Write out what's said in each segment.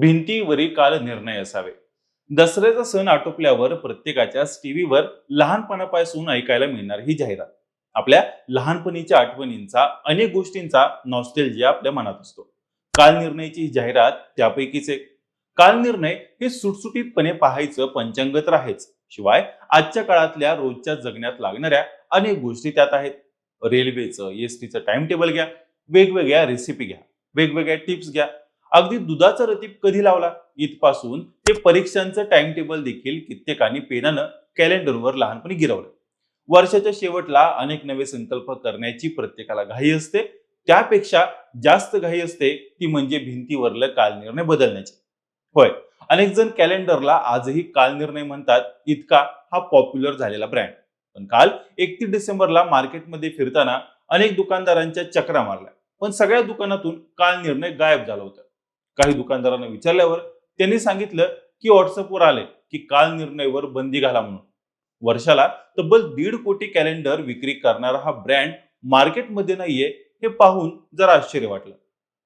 भिंतीवरील काल निर्णय असावे. दसऱ्याचा सण आटोपल्यावर प्रत्येकाच्याच टीव्हीवर लहानपणापासून ऐकायला मिळणार ही जाहिरात. आपल्या लहानपणीच्या आठवणींचा अनेक गोष्टींचा नॉस्टेलजिया आपल्या मनात असतो. काल निर्णयची ही जाहिरात त्यापैकीच एक. काल निर्णय हे सुटसुटीतपणे पाहायचं पंचांग तर आहेच शिवाय आजच्या काळातल्या रोजच्या जगण्यात लागणाऱ्या अनेक गोष्टी त्यात आहेत. रेल्वेचं एस टीचं टाइम टेबल घ्या. वेगवेगळ्या रेसिपी घ्या. वेगवेगळ्या टिप्स घ्या. अगदी दुधाचा रतीप कधी लावला? इथपासून ते परीक्षांचं टाइम टेबल देखील कित्येकांनी पेनानं कॅलेंडरवर लहानपणी गिरवलं. वर्षाच्या शेवटला अनेक नवे संकल्प करण्याची प्रत्येकाला घाई असते. त्यापेक्षा जास्त घाई असते ती म्हणजे भिंतीवरलं काल निर्णय बदलण्याची. होय अनेक जण कॅलेंडरला आजही काल निर्णय म्हणतात इतका हा पॉप्युलर झालेला ब्रँड पण काल एकतीस डिसेंबरला मार्केटमध्ये फिरताना अनेक दुकानदारांच्या चक्रा मारल्या. पण सगळ्या दुकानातून काल निर्णय गायब झाला होता. काही दुकानदारांना विचारल्यावर त्यांनी सांगितलं की व्हॉट्सअपवर आले की काल निर्णयवर बंदी घाला म्हणून. वर्षाला तब्बल दीड कोटी कॅलेंडर विक्री करणारा हा ब्रँड मार्केटमध्ये नाहीये हे पाहून जरा आश्चर्य वाटलं.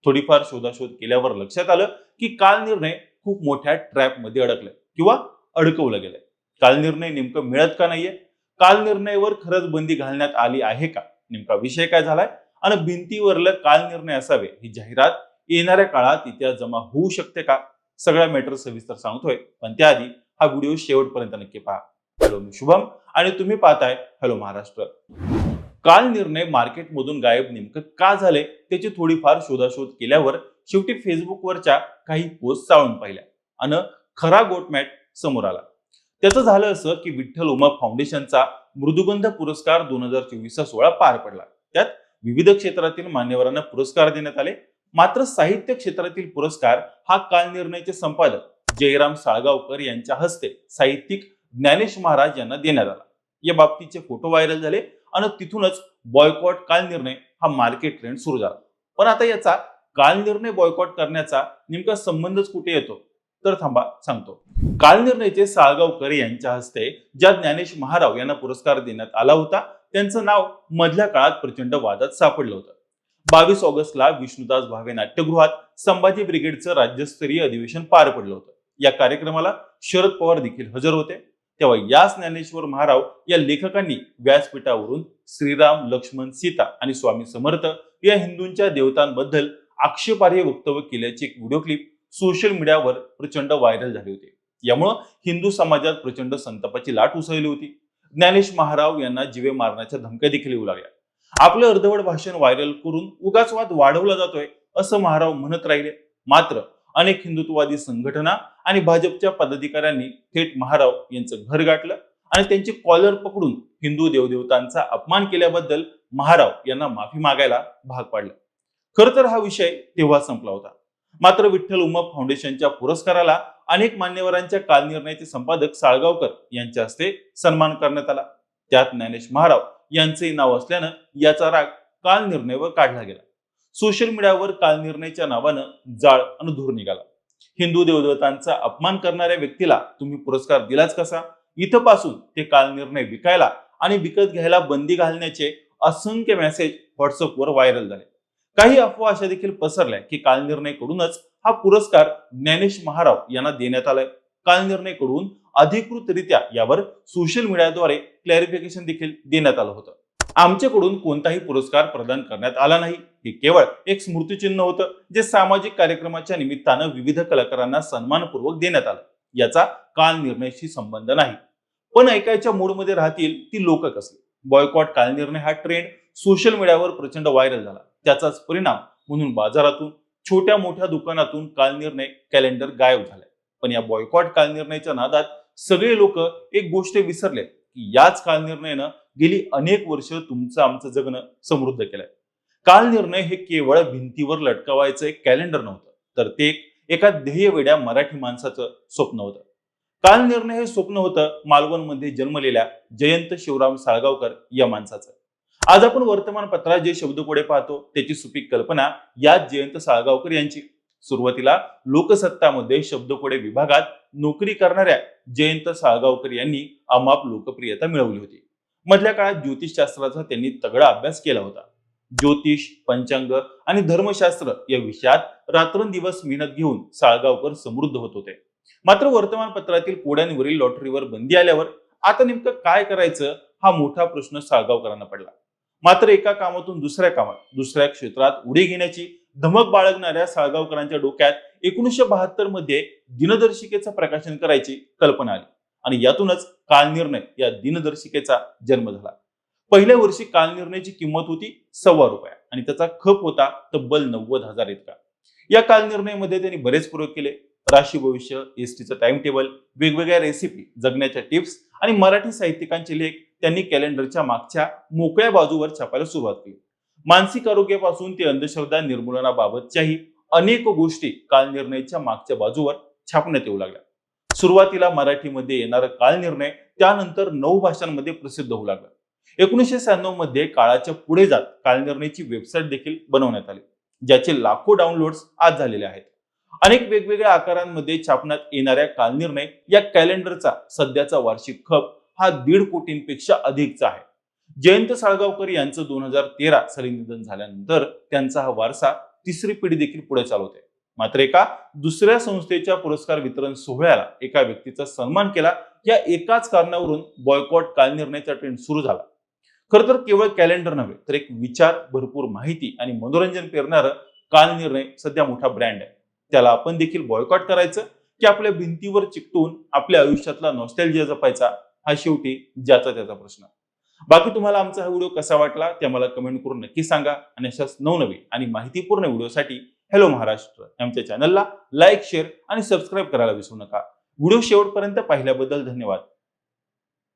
थोडीफार शोधाशोध केल्यावर लक्षात आलं की काल निर्णय खूप मोठ्या ट्रॅपमध्ये अडकलाय किंवा अडकवलं गेलंय. काल निर्णय नेमकं मिळत का नाहीये? काल निर्णयवर खरंच बंदी घालण्यात आली आहे का? नेमका विषय काय झालाय? आणि भिंतीवरलं काल निर्णय असावे ही जाहिरात येणाऱ्या काळात इतिहास जमा होऊ शकते का? सगळ्या मॅटर सविस्तर सांगतोय पण त्याआधी हा व्हिडिओ शेवटपर्यंत नक्की पहा. हॅलो मी शुभम आणि तुम्ही पाहताय हॅलो महाराष्ट्र. काल निर्णय मार्केटमधून गायब नेमकं का झाले त्याची थोडीफार शोधाशोध केल्यावर शेवटी फेसबुकवरच्या काही पोस्ट चाळून पाहिल्या आणि खरा गोटमॅट समोर आला. त्याचं झालं असं की विठ्ठल उमा फाउंडेशनचा मृदुगंध पुरस्कार दोन हजार चोवीसचा सोहळा पार पडला. त्यात विविध क्षेत्रातील मान्यवरांना पुरस्कार देण्यात आले मात्र साहित्य क्षेत्रातील पुरस्कार हा कालनिर्णयचे संपादक जयराम साळगावकर यांच्या हस्ते साहित्यिक ज्ञानेश महाराज यांना देण्यात आला. या बाबतीचे फोटो व्हायरल झाले आणि तिथूनच बॉयकॉट काल निर्णय हा मार्केट ट्रेंड सुरू झाला. पण आता याचा काल निर्णय बॉयकॉट करण्याचा नेमका संबंधच कुठे येतो? तर थांबा सांगतो. काल निर्णयचे साळगावकर यांच्या हस्ते ज्या ज्ञानेश महाराव यांना पुरस्कार देण्यात आला होता त्यांचं नाव मधल्या काळात प्रचंड वादात सापडलं होतं. बावीस ऑगस्टला विष्णुदास भावे नाट्यगृहात संभाजी ब्रिगेडचं राज्यस्तरीय अधिवेशन पार पडलं होतं. या कार्यक्रमाला शरद पवार देखील हजर होते. तेव्हा याच ज्ञानेश्वर महाराव या लेखकांनी व्यासपीठावरून श्रीराम लक्ष्मण सीता आणि स्वामी समर्थ या हिंदूंच्या देवतांबद्दल आक्षेपार्ह वक्तव्य केल्याची एक व्हिडिओ क्लिप सोशल मीडियावर प्रचंड व्हायरल झाली होती. यामुळं हिंदू समाजात प्रचंड संतापाची लाट उसळली होती. ज्ञानेश महाराव यांना जीवे मारण्याच्या धमक्या देखील येऊ लागल्या. आपलं अर्धवट भाषण व्हायरल करून उगाच वाद वाढवला जातोय असं महाराव म्हणत राहिले. मात्र अनेक हिंदुत्ववादी संघटना आणि भाजपच्या पदाधिकाऱ्यांनी थेट महाराव यांचं घर गाठलं आणि त्यांची कॉलर पकडून हिंदू देवदेवतांचा अपमान केल्याबद्दल महाराव यांना माफी मागायला भाग पाडलं. खर तर हा विषय तेव्हा संपला होता. मात्र विठ्ठल उमप फाउंडेशनच्या पुरस्काराला अनेक मान्यवरांच्या कालनिर्णयाचे संपादक साळगावकर यांच्या हस्ते सन्मान करण्यात आला. त्यात ज्ञानेश महाराव यांचे नाव असल्यानं याचा राग काल निर्णयवर काढला गेला. सोशल मीडियावर काल निर्णयच्या नावानं जाळ आणि धूर निघाला. हिंदू देवदेवतांचा अपमान करणाऱ्या व्यक्तीला तुम्ही पुरस्कार दिलाच कसा? इथपासून ते काल निर्णय विकायला आणि विकत घ्यायला बंदी घालण्याचे असंख्य मेसेज व्हॉट्सअपवर व्हायरल झाले. काही अफवा अशा देखील पसरल्या की काल निर्णय कडूनच हा पुरस्कार ज्ञानेश महाराव यांना देण्यात आलाय. काल निर्णयकडून अधिकृतरित्या यावर सोशल मीडियाद्वारे क्लॅरिफिकेशन देखील देण्यात आलं होतं. आमच्याकडून कोणताही पुरस्कार प्रदान करण्यात आला नाही. हे केवळ एक स्मृतिचिन्ह होतं जे सामाजिक कार्यक्रमाच्या निमित्तानं विविध कलाकारांना सन्मानपूर्वक देण्यात आलं. याचा काल निर्णयाशी संबंध नाही. पण ऐकायच्या मूडमध्ये राहतील ती लोक कसली? बॉयकॉट काल निर्णय हा ट्रेंड सोशल मीडियावर प्रचंड व्हायरल झाला. त्याचाच परिणाम म्हणून बाजारातून छोट्या मोठ्या दुकानातून काल निर्णय कॅलेंडर गायब झालाय. पण या बॉयकॉट काल निर्णयाच्या नादात सगळे लोक एक गोष्ट विसरले की याच काल निर्णयानं गेली अनेक वर्ष तुमचं आमचं जगणं समृद्ध केलंय. काल निर्णय हे केवळ भिंतीवर लटकवायचं एक कॅलेंडर नव्हतं तर ते एका ध्येयवेड्या मराठी माणसाचं स्वप्न होतं. काल निर्णय हे स्वप्न होतं मालवणमध्ये जन्मलेल्या जयंत शिवराम साळगावकर या माणसाचं. आज आपण वर्तमानपत्रात जे शब्दकोडे पाहतो त्याची सुपीक कल्पना याच जयंत साळगावकर यांची. सुरुवातीला लोकसत्तामध्ये शब्दकोडे विभागात नोकरी करणाऱ्या जयंत साळगावकर यांनी अमाप लोकप्रियता मिळवली होती. मधल्या काळात ज्योतिषशास्त्राचा त्यांनी तगडा अभ्यास केला होता. ज्योतिष पंचांग आणि धर्मशास्त्र या विषयात रात्रंदिवस मेहनत घेऊन साळगावकर समृद्ध होत होते. मात्र वर्तमानपत्रातील कोड्यांवरील लॉटरीवर बंदी आल्यावर आता नेमकं काय करायचं हा मोठा प्रश्न साळगावकरांना पडला. मात्र एका कामातून दुसऱ्या कामात दुसऱ्या क्षेत्रात उडी घेण्याची धमक बाळगणाऱ्या साळगावकरांच्या डोक्यात एकोणीसशे बहात्तरमध्ये दिनदर्शिकेचं प्रकाशन करायची कल्पना आली. आणि यातूनच कालनिर्णय या दिनदर्शिकेचा जन्म झाला. पहिल्या वर्षी कालनिर्णयाची किंमत होती सव्वा रुपया आणि त्याचा खप होता तब्बल नव्वद हजार इतका. या कालनिर्णयामध्ये त्यांनी बरेच प्रयोग केले. राशी भविष्य एसटीचं टाइम टेबल वेगवेगळ्या रेसिपी जगण्याच्या टिप्स आणि मराठी साहित्यिकांचे लेख त्यांनी कॅलेंडरच्या मागच्या मोकळ्या बाजूवर छापायला सुरुवात केली. मानसिक आरोग्यापासून ते अंधश्रद्धा निर्मूलनाबाबतच्याही अनेक गोष्टी कालनिर्णयाच्या मागच्या बाजूवर छापण्यात येऊ लागल्या. सुरुवातीला मराठीमध्ये येणारा कालनिर्णय त्यानंतर नऊ भाषांमध्ये प्रसिद्ध होऊ लागला. एकोणीसशे शहाण्णवमध्ये काळाच्या पुढे जात कालनिर्णयाची वेबसाईट देखील बनवण्यात आली ज्याचे लाखो डाउनलोड्स आज झालेले आहेत. अनेक वेगवेगळ्या आकारांमध्ये छापण्यात येणाऱ्या कालनिर्णय या कॅलेंडरचा सध्याचा वार्षिक खप हा दीड कोटींपेक्षा अधिकचा आहे. जयंत साळगावकर यांचं दोन हजार तेरा साली निधन झाल्यानंतर त्यांचा हा वारसा तिसरी पिढी देखील पुढे चालवते. मात्र एका दुसऱ्या संस्थेच्या पुरस्कार वितरण सोहळ्याला एका व्यक्तीचा सन्मान केला. या एकाच कारणावरून बॉयकॉट कालनिर्णयाचा ट्रेंड सुरू झाला. खर तर केवळ कॅलेंडर नव्हे तर एक विचार भरपूर माहिती आणि मनोरंजन पेरणारं कालनिर्णय सध्या मोठा ब्रँड आहे. त्याला आपण देखील बॉयकॉट करायचं की आपल्या भिंतीवर चिकटून आपल्या आयुष्यातला नॉस्टॅल्जिया जपायचा हा शेवटी ज्याचा त्याचा प्रश्न. बाकी तुम्हाला आमचा हा व्हिडिओ कसा वाटला ते आम्हाला कमेंट करून नक्की सांगा. आणि अशाच नवनवीन आणि माहितीपूर्ण व्हिडिओसाठी हॅलो महाराष्ट्र आमच्या चॅनलला लाईक शेअर आणि सबस्क्राईब करायला विसरू नका. व्हिडिओ शेवटपर्यंत पाहिल्याबद्दल धन्यवाद.